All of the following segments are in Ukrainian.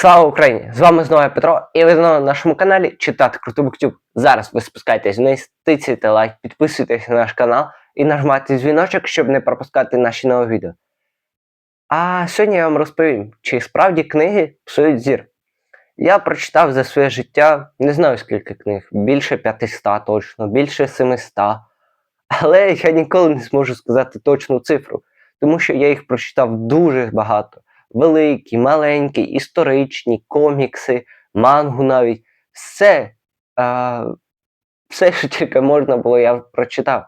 Слава Україні! З вами знову Петро, і ви знову на нашому каналі Читати Круто Буктюб. Зараз ви спускайтесь вниз, тицяйте лайк, підписуйтесь на наш канал і нажмайте дзвіночок, щоб не пропускати наші нові відео. А сьогодні я вам розповім, чи справді книги псують зір. Я прочитав за своє життя не знаю скільки книг, більше 500 точно, більше 700. Але я ніколи не зможу сказати точну цифру, тому що я їх прочитав дуже багато великі, маленькі, історичні, комікси, мангу навіть. Все, а, все, що тільки можна було, я прочитав.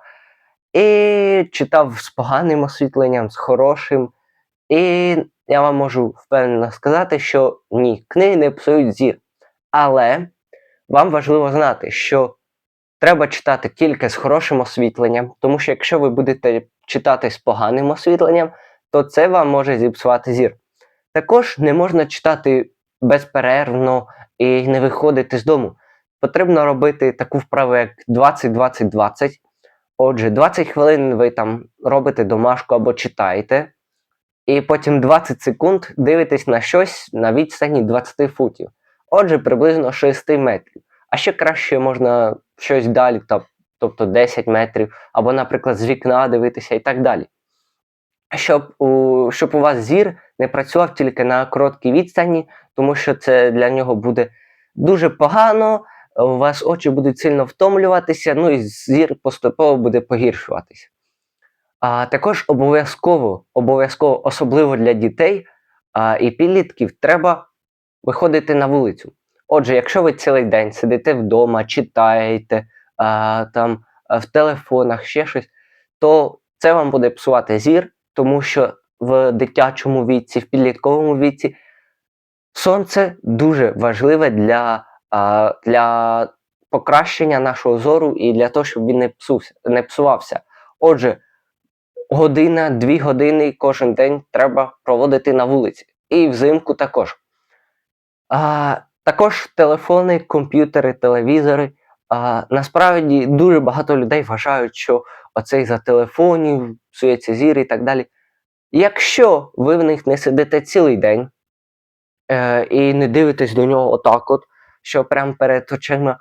І читав з поганим освітленням, з хорошим. І я вам можу впевнено сказати, що ні, книги не псують зір. Але вам важливо знати, що треба читати тільки з хорошим освітленням, тому що якщо ви будете читати з поганим освітленням, то це вам може зіпсувати зір. Також не можна читати безперервно і не виходити з дому. Потрібно робити таку вправу, як 20-20-20. Отже, 20 хвилин ви там робите домашку або читаєте, і потім 20 секунд дивитесь на щось на відстані 20 футів. Отже, приблизно 6 метрів. А ще краще можна щось далі, тобто 10 метрів, або, наприклад, з вікна дивитися і так далі. Щоб у, щоб у вас зір не працював тільки на короткій відстані, тому що це для нього буде дуже погано, у вас очі будуть сильно втомлюватися, ну і зір поступово буде погіршуватися. А також обов'язково, обов'язково, особливо для дітей а, і підлітків, треба виходити на вулицю. Отже, якщо ви цілий день сидите вдома, читаєте а, там в телефонах, ще щось, то це вам буде псувати зір, тому що в дитячому віці, в підлітковому віці сонце дуже важливе для, для покращення нашого зору і для того, щоб він не, псувся, не псувався. Отже, година, дві години кожен день треба проводити на вулиці. І взимку також. А, також телефони, комп'ютери, телевізори. А, насправді дуже багато людей вважають, що оцей за телефонів, псується зір і так далі. Якщо ви в них не сидите цілий день е, і не дивитесь до нього отак, от, що прямо перед очима,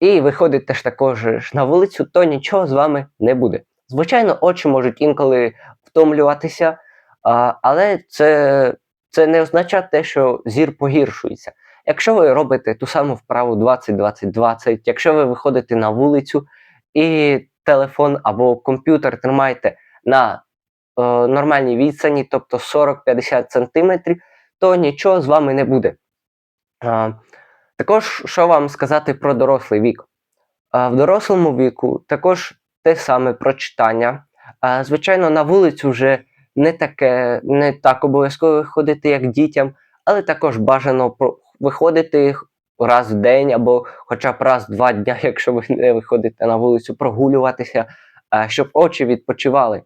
і виходите ж також ж на вулицю, то нічого з вами не буде. Звичайно, очі можуть інколи втомлюватися, а, але це, це не означає те, що зір погіршується. Якщо ви робите ту саму вправу 20-20-20, якщо ви виходите на вулицю і телефон або комп'ютер тримаєте на нормальній відстані, тобто 40-50 см, то нічого з вами не буде. Також, що вам сказати про дорослий вік? В дорослому віку також те саме прочитання. Звичайно, на вулицю вже не таке, не так обов'язково виходити, як дітям, але також бажано виходити раз в день або хоча б раз в два дня, якщо ви не виходите на вулицю, прогулюватися, щоб очі відпочивали.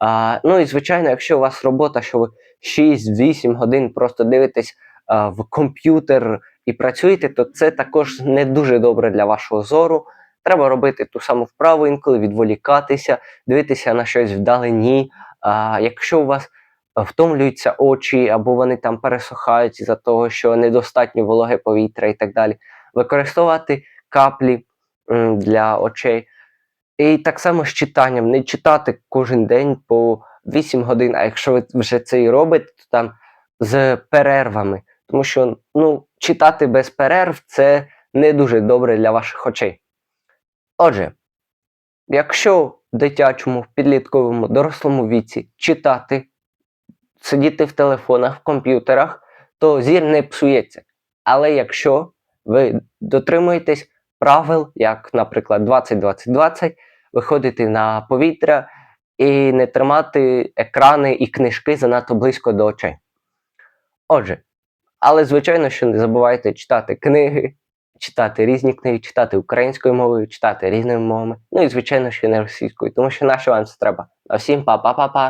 А, ну і звичайно, якщо у вас робота, що ви 6-8 годин просто дивитесь а, в комп'ютер і працюєте, то це також не дуже добре для вашого зору. Треба робити ту саму вправу, інколи відволікатися, дивитися на щось вдалині. А, якщо у вас втомлюються очі, або вони там пересухають із-за того, що недостатньо вологе повітря і так далі, використовувати каплі для очей. І так само з читанням, не читати кожен день по 8 годин, а якщо ви вже це і робите, то там з перервами. Тому що ну, читати без перерв це не дуже добре для ваших очей. Отже, якщо в дитячому, підлітковому, дорослому віці читати, сидіти в телефонах, в комп'ютерах, то зір не псується. Але якщо ви дотримуєтесь правил, як, наприклад, 20-20-20, виходити на повітря і не тримати екрани і книжки занадто близько до очей. Отже, але звичайно, що не забувайте читати книги, читати різні книги, читати українською мовою, читати різними мовами. Ну і звичайно, що не російською, тому що на що вам це треба. А всім па-па-па-па!